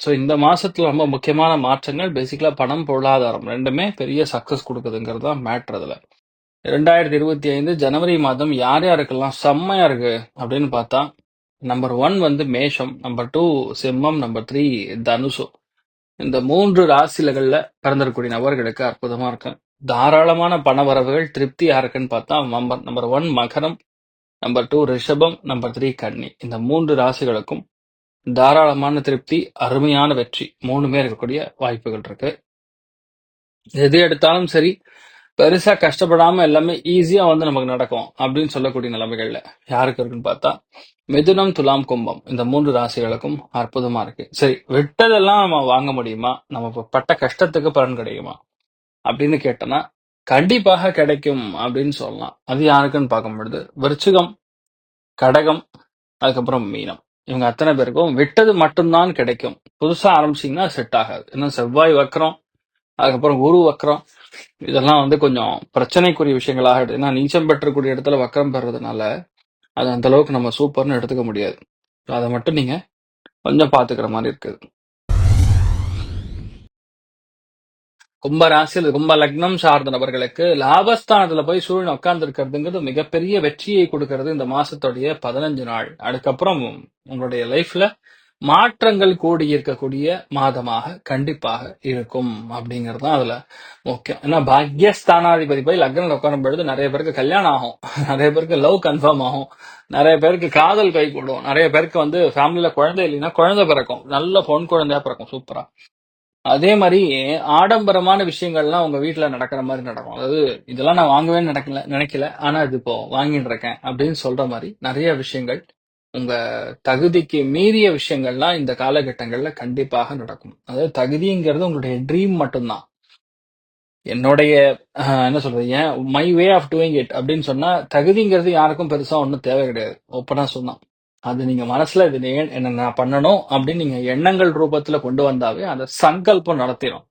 So இந்த மாதத்தில் ரொம்ப முக்கியமான மாற்றங்கள் பேசிக்கலாக பணம் பொருளாதாரம் ரெண்டுமே பெரிய சக்ஸஸ் கொடுக்குதுங்கிறது தான் மேட்ரு அதில். ரெண்டாயிரத்தி இருபத்தி ஐந்து ஜனவரி மாதம் யார் யாருக்கெல்லாம் செம்மையா இருக்கு அப்படின்னு பார்த்தா நம்பர் ஒன் வந்து மேஷம் நம்பர் டூ சிம்மம் நம்பர் த்ரீ தனுசு. இந்த மூன்று ராசிலகள்ல பிறந்திருக்கக்கூடிய நபர்களுக்கு அற்புதமா இருக்கு. தாராளமான பண வரவுகள் திருப்தியா இருக்குன்னு பார்த்தா நம்பர் நம்பர் ஒன் மகரம் நம்பர் டூ ரிஷபம் நம்பர் த்ரீ கன்னி. இந்த மூன்று ராசிகளுக்கும் தாராளமான திருப்தி அருமையான வெற்றி. மூணுமே இருக்கக்கூடிய வாய்ப்புகள் இருக்கு. எது எடுத்தாலும் சரி பெருசா கஷ்டப்படாம எல்லாமே ஈஸியா வந்து நமக்கு நடக்கும் அப்படின்னு சொல்லக்கூடிய நிலைமைகள்ல யாருக்கு இருக்குன்னு பார்த்தா மிதுனம் துலாம் கும்பம். இந்த மூன்று ராசிகளுக்கும் அற்புதமா இருக்கு. சரி விட்டதெல்லாம் நம்ம வாங்க முடியுமா? நம்ம பட்ட கஷ்டத்துக்கு பலன் கிடைக்குமா அப்படின்னு கேட்டோம்னா கண்டிப்பாக கிடைக்கும் அப்படின்னு சொல்லலாம். அது யாருக்குன்னு பார்க்கும் பொழுது விருச்சிகம் கடகம் அதுக்கப்புறம் மீனம். இவங்க அத்தனை பேருக்கும் விட்டது மட்டும்தான் கிடைக்கும். புதுசா ஆரம்பிச்சீங்கன்னா செட் ஆகாது. இன்னும் செவ்வாய் வக்கரம் அதுக்கப்புறம் குரு வக்கரம் இதெல்லாம் வந்து கொஞ்சம் பிரச்சனைக்குரிய விஷயங்களாக ஏன்னா நீச்சம் பெற்றக்கூடிய இடத்துல வக்கரம் பெறதுனால அது அந்த அளவுக்கு நம்ம சூப்பர்னு எடுத்துக்க முடியாது. அதை மட்டும் நீங்க கொஞ்சம் பாத்துக்கிற மாதிரி இருக்குது. கும்ப ராசியில் கும்ப லக்னம் சார்ந்த நபர்களுக்கு லாபஸ்தானத்துல போய் சூழ்நிலை உட்கார்ந்து இருக்கிறதுங்கிறது மிகப்பெரிய வெற்றியை கொடுக்கறது இந்த மாசத்துடைய பதினஞ்சு நாள். அதுக்கப்புறம் உங்களுடைய லைஃப்ல மாற்றங்கள் கூடி இருக்கக்கூடிய மாதமாக கண்டிப்பாக இருக்கும் அப்படிங்கிறது தான் அதுல முக்கியம். ஏன்னா பாக்யஸ்தானாதிபதி போய் லக்னம் உட்காரும் பொழுது நிறைய பேருக்கு கல்யாணம் ஆகும். நிறைய பேருக்கு லவ் கன்ஃபார்ம் ஆகும். நிறைய பேருக்கு காதல் கை கூடும். நிறைய பேருக்கு வந்து ஃபேமிலியில குழந்தை இல்லைன்னா குழந்தை பிறக்கும். நல்ல பொன் குழந்தையா பிறக்கும். சூப்பரா. அதே மாதிரி ஆடம்பரமான விஷயங்கள்லாம் உங்க வீட்டுல நடக்கிற மாதிரி நடக்கும். அதாவது இதெல்லாம் நான் வாங்கவே நடக்கல நினைக்கல. ஆனா இது இப்போ வாங்கிட்டு இருக்கேன். அப்படின்னு சொல்ற மாதிரி நிறைய விஷயங்கள் உங்க தகுதிக்கு மீறிய விஷயங்கள்லாம் இந்த காலகட்டங்கள்ல கண்டிப்பாக நடக்கும். அதாவது தகுதிங்கிறது உங்களுடைய ட்ரீம் மட்டும்தான். என்னுடைய என்ன சொல்றது? And my way of doing it அப்படின்னு சொன்னா தகுதிங்கிறது யாருக்கும் பெருசா ஒன்றும் தேவை கிடையாது. ஒப்பனா சொன்னான் அது நீங்க மனசுல இது என்ன நான் பண்ணணும் அப்படின்னு நீங்க எண்ணங்கள் ரூபத்துல கொண்டு வந்தாவே அந்த சங்கல்பம் நடத்திடும்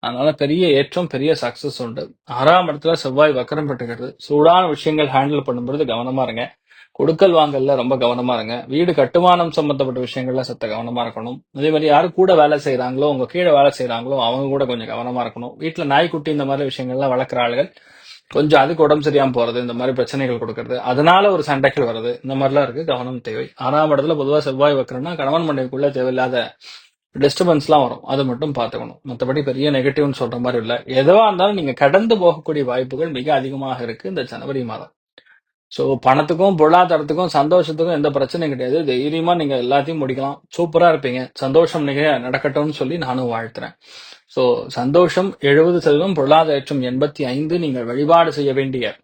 அதனால பெரிய ஏற்றம் பெரிய சக்சஸ் உண்டு. ஆறாம் இடத்துல செவ்வாய் வக்கரம் பெற்றுக்கிறது. சூடான விஷயங்கள் ஹேண்டில் பண்ணும்போது கவனமா இருங்க. கொடுக்கல் வாங்கல்ல ரொம்ப கவனமா இருங்க. வீடு கட்டுமானம் சம்பந்தப்பட்ட விஷயங்கள்ல சத்த கவனமா இருக்கணும். அதே மாதிரி யாரு கூட வேலை செய்யறாங்களோ உங்க கீழே வேலை செய்யறாங்களோ அவங்க கூட கொஞ்சம் கவனமா இருக்கணும். வீட்டுல நாய்க்குட்டி இந்த மாதிரி விஷயங்கள்லாம் வளர்க்குற ஆளுகள் கொஞ்சம் அதுக்கு உடம்பு சரியாம போறது இந்த மாதிரி பிரச்சனைகள் கொடுக்கறது அதனால ஒரு சண்டைகள் வர்றது இந்த மாதிரிலாம் இருக்கு கவனம் தேவை. ஆறாம் இடத்துல பொதுவா செவ்வாய் வைக்கிறோம்னா கணவன் மனைவிக்குள்ள தேவையில்லாத டிஸ்டர்பன்ஸ்லாம் வரும். அதை மட்டும் பார்த்துக்கணும். மற்றபடி பெரிய நெகட்டிவ்னு சொல்ற மாதிரி இல்லை. எதுவாக இருந்தாலும் நீங்க கடந்து போகக்கூடிய வாய்ப்புகள் மிக அதிகமாக இருக்கு இந்த ஜனவரி மாதம். ஸோ பணத்துக்கும் பொருளாதாரத்துக்கும் சந்தோஷத்துக்கும் எந்த பிரச்சனையும் கிடையாது. தைரியமா நீங்க எல்லாத்தையும் முடிக்கலாம். சூப்பரா இருப்பீங்க. சந்தோஷம் நீங்க நடக்கட்டும்னு சொல்லி நானும் வாழ்த்துறேன். ஸோ சந்தோஷம் எழுபது சதவீதம் பொருளாதாரம் எண்பத்தி ஐந்து. நீங்கள் வழிபாடு செய்ய வேண்டிய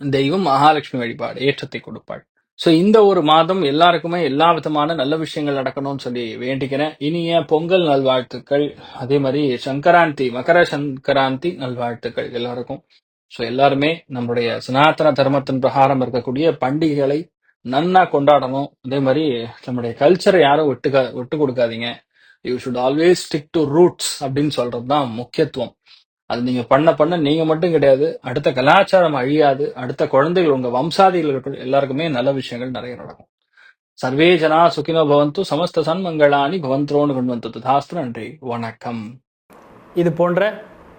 தெய்வம் மகாலட்சுமி வழிபாடு ஏற்றத்தை கொடுப்பாள். ஸோ இந்த ஒரு மாதம் எல்லாருக்குமே எல்லா விதமான நல்ல விஷயங்கள் நடக்கணும்னு சொல்லி வேண்டிக்கிறேன். இனிய பொங்கல் நல்வாழ்த்துக்கள். அதே மாதிரி சங்கராந்தி மகர சங்கராந்தி நல்வாழ்த்துக்கள் எல்லாருக்கும். ஸோ எல்லாருமே நம்மளுடைய சனாதன தர்மத்தின் பிரகாரம் இருக்கக்கூடிய பண்டிகைகளை நன்னா கொண்டாடணும். அதே மாதிரி நம்முடைய கல்ச்சரை யாரும் விட்டு விட்டு கொடுக்காதீங்க. You should always stick to roots அப்படின்னு சொல்றது தான் முக்கியத்துவம். அது நீங்க பண்ண பண்ண நீங்க மட்டும் கிடையாது. அடுத்த கலாச்சாரம் அழியாது. அடுத்த குழந்தைகள் உங்க வம்சாதிகள் எல்லாருக்குமே நல்ல விஷயங்கள் நிறைய நடக்கும். சர்வே ஜனா சுகினோ பவந்து சமஸ்த சன்மங்களானி பவந்தோன்னு கொண்டு வந்தது தாஸ்து நன்றி. வணக்கம். இது போன்ற